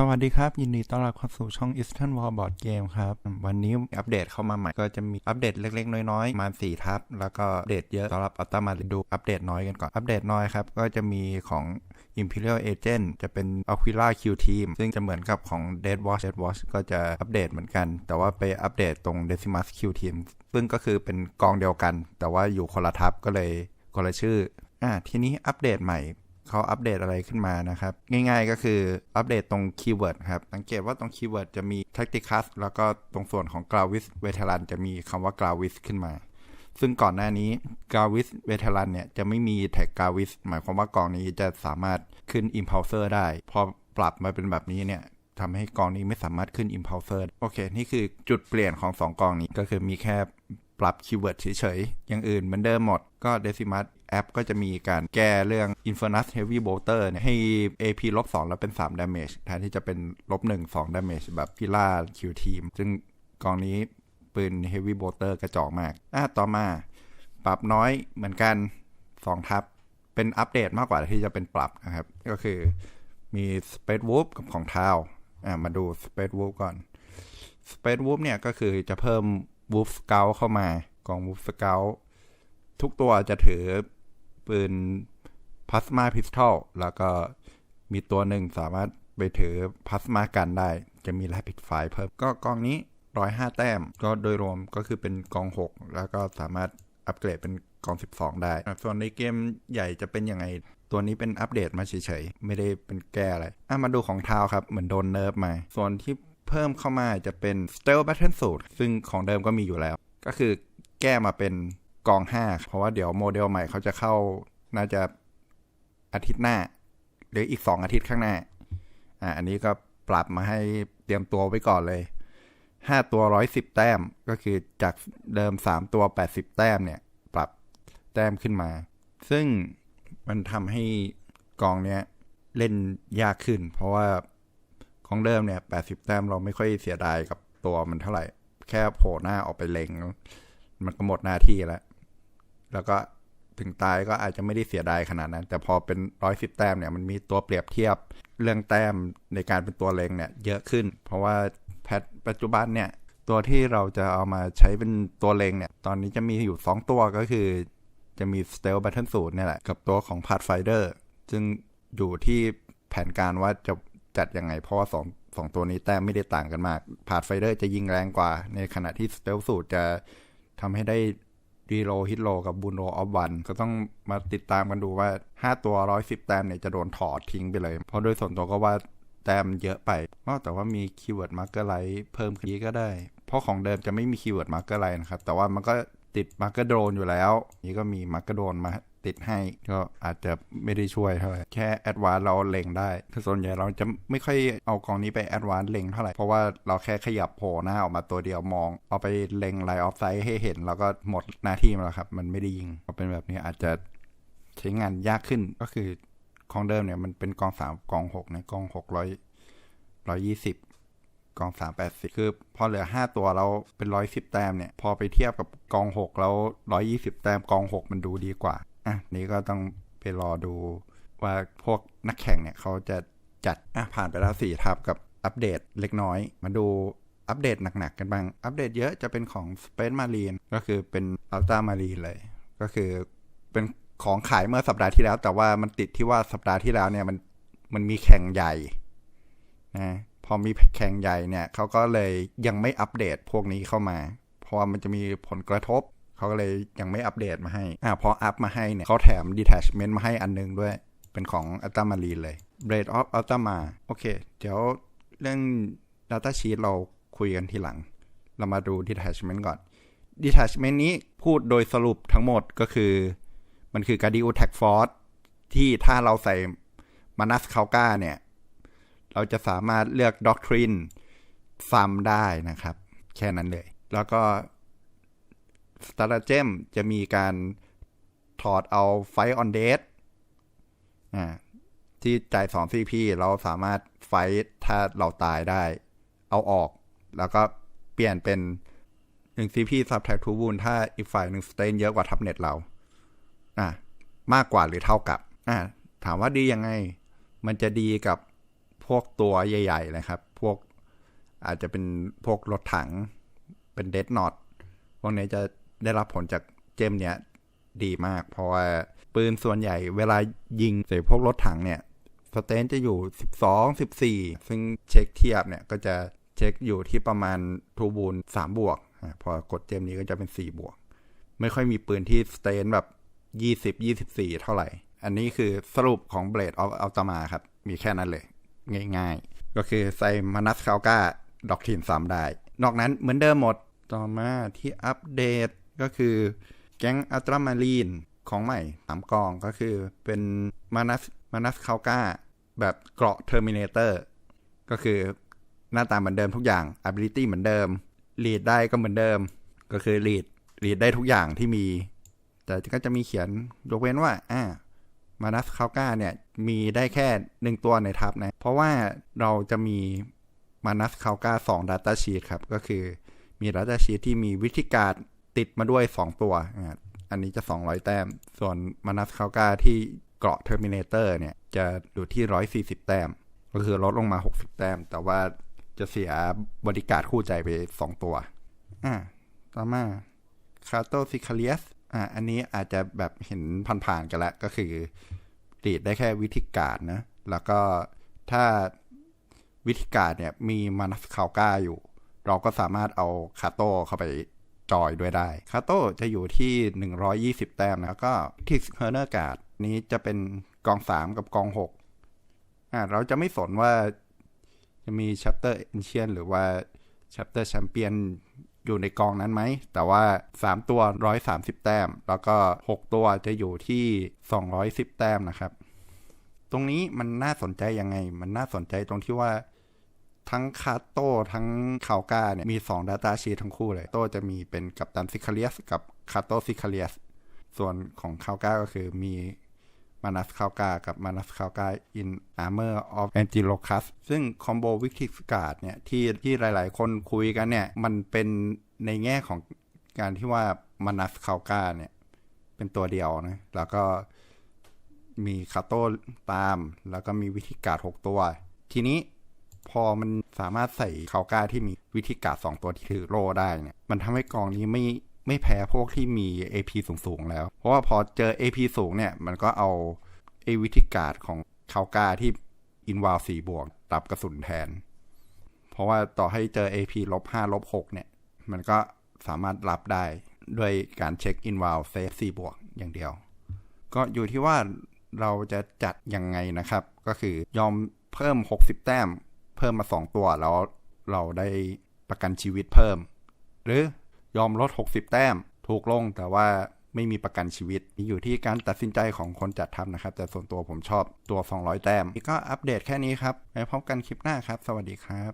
สวัสดีครับ ยินดีต้อนรับเข้าสู่ช่อง Eastern Wall Board Game ครับ วันนี้อัปเดตเข้ามาใหม่ก็จะมีอัปเดตเล็กๆ น้อยๆประมาณ4ทับ แล้วก็อัปเดตเยอะสำหรับอัลตมาดูอัปเดตน้อยกันก่อน อัปเดตน้อยครับ ก็จะมีของ Imperial Agent จะเป็น Aquila Q Team ซึ่งจะเหมือนกับของ Dead Watch Dead Watch ก็จะอัปเดตเหมือนกัน แต่ว่าไปอัปเดตตรง Decimus Q Team ซึ่งก็คือเป็นกองเดียวกัน แต่ว่าอยู่คนละทับก็เลยคนละชื่ออ่าทีนี้อัปเดตใหม่ เขาอัปเดตอะไรขึ้นมานะครับ ง่ายๆก็คืออัปเดตตรงคีย์เวิร์ดครับ สังเกตว่าตรงคีย์เวิร์ดจะมี Tacticus แล้วก็ตรงส่วนของ Gravis Veteran จะมีคำว่า Gravis ขึ้นมา ซึ่งก่อนหน้านี้ Gravis Veteran เนี่ยจะไม่มีแท็ก Gravis หมายความว่ากองนี้จะสามารถขึ้น Impulsor ได้ พอปรับมาเป็นแบบนี้เนี่ยทำให้กองนี้ไม่สามารถขึ้น Impulsor โอเค นี่คือจุดเปลี่ยนของ 2 กองนี้ก็คือมีแค่ ปรับคีย์เวิร์ดเฉยๆ อย่างอื่นเหมือนเดิมหมด ก็ Decimus แอปก็จะมีการแก้เรื่อง Infernus Heavy Bolter เนี่ยให้ AP ลบ2แล้วเป็น 3 damage แทนที่จะเป็นลบ1 2 damage แบบ Pila Q Team ซึ่งกองนี้ปืน Heavy Bolter กระจอกมากอะต่อมา ปรับน้อยเหมือนกัน 2 ทับ เป็นอัปเดตมากกว่าที่จะเป็นปรับนะครับ ก็คือมี Space Wolf กับของเท้าอะมาดู Space Wolf ก่อน Space Wolf เนี่ยก็คือจะเพิ่ม Wolf Scout เข้ามากอง Wolf Scout ทุกตัวจะถือปืนพลาสมาพิสตอลแล้วก็มีตัวหนึ่งสามารถไปถือพลาสมากันได้ จะมีแรปิดไฟเพิ่มก็กองนี้ร้อยห้าแต้ม ก็โดยรวมก็คือเป็นกอง6แล้วก็สามารถอัปเกรดเป็นกอง12ได้ ส่วนในเกมใหญ่จะเป็นยังไง ตัวนี้เป็นอัปเดตมาเฉยๆ ไม่ได้เป็นแก้อะไรอะมาดูของเท้าครับ เหมือนโดนเนิร์ฟมา ส่วนที่ เพิ่มเข้ามาจะเป็น Stealth Battle Suit ซึ่งของเดิมก็มีอยู่แล้ว ก็คือแก้มาเป็นกอง 5 เพราะว่าเดี๋ยวโมเดลใหม่เขาจะเข้าน่าจะอาทิตย์หน้า หรืออีก 2 อาทิตย์ข้างหน้า อ่าอันนี้ก็ปรับมาให้เตรียมตัวไว้ก่อนเลย 5 ตัว 110 แต้ม ก็คือจากเดิม 3 ตัว 80 แต้มเนี่ย ปรับแต้มขึ้นมา ซึ่งมันทำให้กองเนี้ยเล่นยากขึ้น เพราะว่า ของเดิมเนี่ย80แต้มเราไม่ค่อยเสียดายกับตัวมันเท่าไหร่ แค่โผล่หน้าออกไปเล็ง มันก็หมดหน้าที่แล้ว แล้วก็ถึงตายก็อาจจะไม่ได้เสียดายขนาดนั้น แต่พอเป็นร้อยสิบแต้มเนี่ยมันมีตัวเปรียบเทียบเรื่องแต้มในการเป็นตัวเล็งเนี่ยเยอะขึ้น เพราะว่าแพทปัจจุบันเนี่ยตัวที่เราจะเอามาใช้เป็นตัวเล็งเนี่ย ตอนนี้จะมีอยู่ 2 ตัวก็คือ จะมี Stealth Battle Suit เนี่ยแหละ กับตัวของ Pathfinder ซึ่งอยู่ที่แผนการว่าจะ จัดยังไง เพราะว่าสองสองตัวนี้แต้มไม่ได้ต่างกันมาก Pathfinder จะยิงแรงกว่า ในขณะที่ Stealth Suit จะทำให้ได้รีโลฮิตโลกับบูโนออฟวันก็ต้องมาติดตามกันดูว่า 5 ตัว 110 แต้มเนี่ยจะโดนถอดทิ้งไปเลย เพราะโดยส่วนตัวก็ว่าแต้มเยอะไปแต่ว่ามีคีย์เวิร์ดมาร์กเกอร์ไลท์เพิ่มขึ้นก็ได้ เพราะของเดิมจะไม่มีคีย์เวิร์ดมาร์กเกอร์ไลท์นะครับ แต่ว่ามันก็ติดมาร์กเกอร์โดนอยู่แล้ว นี่ก็มีมาร์กเกอร์โดนมาติดให้ก็อาจจะไม่ได้ช่วยเท่าไหร่แค่แอดวานเราเล็งได้คือส่วนใหญ่เราจะไม่ค่อยเอากองนี้ไปแอดวานเล็งเท่าไหร่ เพราะว่าเราแค่ขยับโผล่หน้าออกมาตัวเดียวมอง เอาไปเล็งไลน์ออฟไซด์ให้เห็น แล้วก็หมดหน้าที่มาแล้วครับ มันไม่ได้ยิงพอเป็นแบบนี้อาจจะใช้งานยากขึ้นก็คือของเดิมเนี่ยมันเป็นกองสามกองหกในกองหกร้อยร้อยยี่สิบกองสามแปดสิบคือพอเหลือห้าตัวเราเป็นร้อยสิบแต้มเนี่ย พอไปเทียบกับกองหกแล้วร้อยยี่สิบแต้มกองหกมันดูดีกว่า อะนี่ก็ต้องไปรอดูว่าพวกนักแข่งเนี่ยเขาจะจัดอะผ่านไปแล้วสี่ทับกับอัปเดตเล็กน้อย มาดูอัปเดตหนักๆกันบ้าง อัปเดตเยอะจะเป็นของ Space Marine ก็คือเป็น Ultra Marine เลย ก็คือเป็นของขายเมื่อสัปดาห์ที่แล้ว แต่ว่ามันติดที่ว่าสัปดาห์ที่แล้วเนี่ยมันมันมีแข่งใหญ่นะพอมีแข่งใหญ่เนี่ยเขาก็เลยยังไม่อัปเดตพวกนี้เข้ามา เพราะว่ามันจะมีผลกระทบ เขาก็เลยยังไม่อัปเดตมาให้อ่าพออัปมาให้เนี่ยเขาแถม detachment มาให้อันนึงด้วย เป็นของ Ultra m a r i n เลย Blade of Ultima โอเค เดี๋ยวเรื่อง Data Sheet เราคุยกันทีหลัง เรามาดู detachment ก่อน detachment นี้พูดโดยสรุปทั้งหมดก็คือ มันคือ Guardian Tag Force ที่ถ้าเราใส่มานัสคาก้าเนี่ย เราจะสามารถเลือก Doctrine ซ้ำได้นะครับ แค่นั้นเลย แล้วก็ สตาร์เจมจะมีการถอดเอาไฟออนเดทอ่าที่จ่ายสองซีพีเราสามารถไฟถ้าเราตายได้ เอาออก แล้วก็เปลี่ยนเป็นหนึ่งซีพีซับแท็กทูบูนถ้าอีกฝ่ายหนึ่งสเตนเยอะกว่าทับเน็ตเรา อ่ามากกว่าหรือเท่ากับ อ่าถามว่าดียังไง มันจะดีกับพพวกตัวใหญ่ๆนะครับ พวกอาจจะเป็นพวกรถถังเป็นเดดนอตพวกนี้จะ ได้รับผลจากเจมเนี้ยดีมาก เพราะว่าปืนส่วนใหญ่เวลายิงใส่พวกรถถังเนี่ยสเตนจะอยู่ 12 14 ซึ่งเช็คเทียบเนี่ยก็จะเช็คอยู่ที่ประมาณทูบูล3บวก พอกดเจมนี้ก็จะเป็น 4 บวก ไม่ค่อยมีปืนที่สเตนแบบ 20 24 เท่าไหร่ อันนี้คือสรุปของ Blade of Ultima ครับ มีแค่นั้นเลย ง่ายๆ ก็คือใส่มานัสคาก้าดอกทิน3ได้ นอกนั้นเหมือนเดิมหมดต่อมาที่อัปเดต ก็คือแก๊งอัลตรามารีนของใหม่สามกองก็คือเป็นมานัสมานัสคาก้าแบบเกราะเทอร์มินเตอร์ก็คือหน้าตาเหมือนเดิมทุกอย่าง ability เหมือนเดิมลีดได้ก็เหมือนเดิม ก็คือลีดลีดได้ทุกอย่างที่มี แต่ก็จะมีเขียนยกเว้นว่าอ่ามานัสคาก้าเนี่ย มีได้แค่หนึ่งตัวในทับนะ เพราะว่าเราจะมีมานัสคาก้าสองดัตตาชีตครับ ก็คือมีดัตตาชีตที่มีวิธีการ ติดมาด้วย 2 ตัว อันนี้จะ 200 แต้ม ส่วนมานัสคาก้าที่เกราะเทอร์มินเตอร์เนี่ย จะอยู่ที่ 140 แต้ม ก็คือลดลงมา 60 แต้ม แต่ว่าจะเสียบริการคู่ใจไป 2 ตัว อ่า ต่อมาคาโตซิคาเลียสอ่า อันนี้อาจจะแบบเห็นผ่านๆกันแล้ว ก็คือรีดได้แค่วิธีการนะ แล้วก็ถ้าวิธีการเนี่ยมีมานัสคาก้าอยู่ เราก็สามารถเอาคาโต้เข้าไป จอยด้วยได้ คาโต้จะอยู่ที่ 120 แต้มนะแล้วก็ทิกเฮอร์เนอร์การ์ดนี้จะเป็นกอง 3 กับกอง 6 อ่าเราจะไม่สนว่าจะมี Chapter Ancient หรือว่า Chapter Champion อยู่ในกองนั้นไหม แต่ว่า 3 ตัว 130 แต้ม แล้วก็ 6 ตัวจะอยู่ที่ 210 แต้มนะครับ ตรงนี้มันน่าสนใจยังไง มันน่าสนใจตรงที่ว่า ทั้งคาโต้ทั้งคาวก้าเนี่ยมี 2 Data Sheet ทั้งคู่เลย โต้จะมีเป็นกับตันซิคาเลียสกับคาโต้ซิคาเลียสส่วนของคาวก้าก็คือมีมานัสคาวกากับมานัสคาวกาอินอาร์เมอร์ออฟแอนติโลคัสซึ่งคอมโบวิก i สการ์ดเนี่ยที่ที่หลาย ๆ คนคุยกันเนี่ย มันเป็นในแง่ของการที่ว่ามานัสคาวกาเนี่ย เป็นตัวเดียวนะ แล้วก็มีคาโต้ตาม แล้วก็มีวิธีการ6ตัว ทีนี้ พอมันสามารถใส่คาวก้าที่มีวิธีการ2ตัวที่ถือโลได้เนี่ยมันทำให้กองนี้ไม่ไม่แพ้พวกที่มี AP สูงๆแล้ว เพราะว่าพอเจอ AP สูงเนี่ย มันก็เอาไอ้วิธีการของคาวกาที่อินวาลสี่บวกรับกระสุนแทน เพราะว่าต่อให้เจอ AP ลบ5ลบ6เนี่ย มันก็สามารถรับได้ด้วยการเช็คอินวาลเซฟสี่บวกอย่างเดียว ก็อยู่ที่ว่าเราจะจัดยังไงนะครับ ก็คือยอมเพิ่ม 60 แต้ม เพิ่มมา2ตัวแล้วเราได้ประกันชีวิตเพิ่ม หรือยอมลด 60 แต้มถูกลงแต่ว่าไม่มีประกันชีวิตมีอยู่ที่การตัดสินใจของคนจัดทำนะครับ แต่ส่วนตัวผมชอบตัว 200 แต้มนี่ก็อัปเดตแค่นี้ครับไว้พบกันคลิปหน้าครับ สวัสดีครับ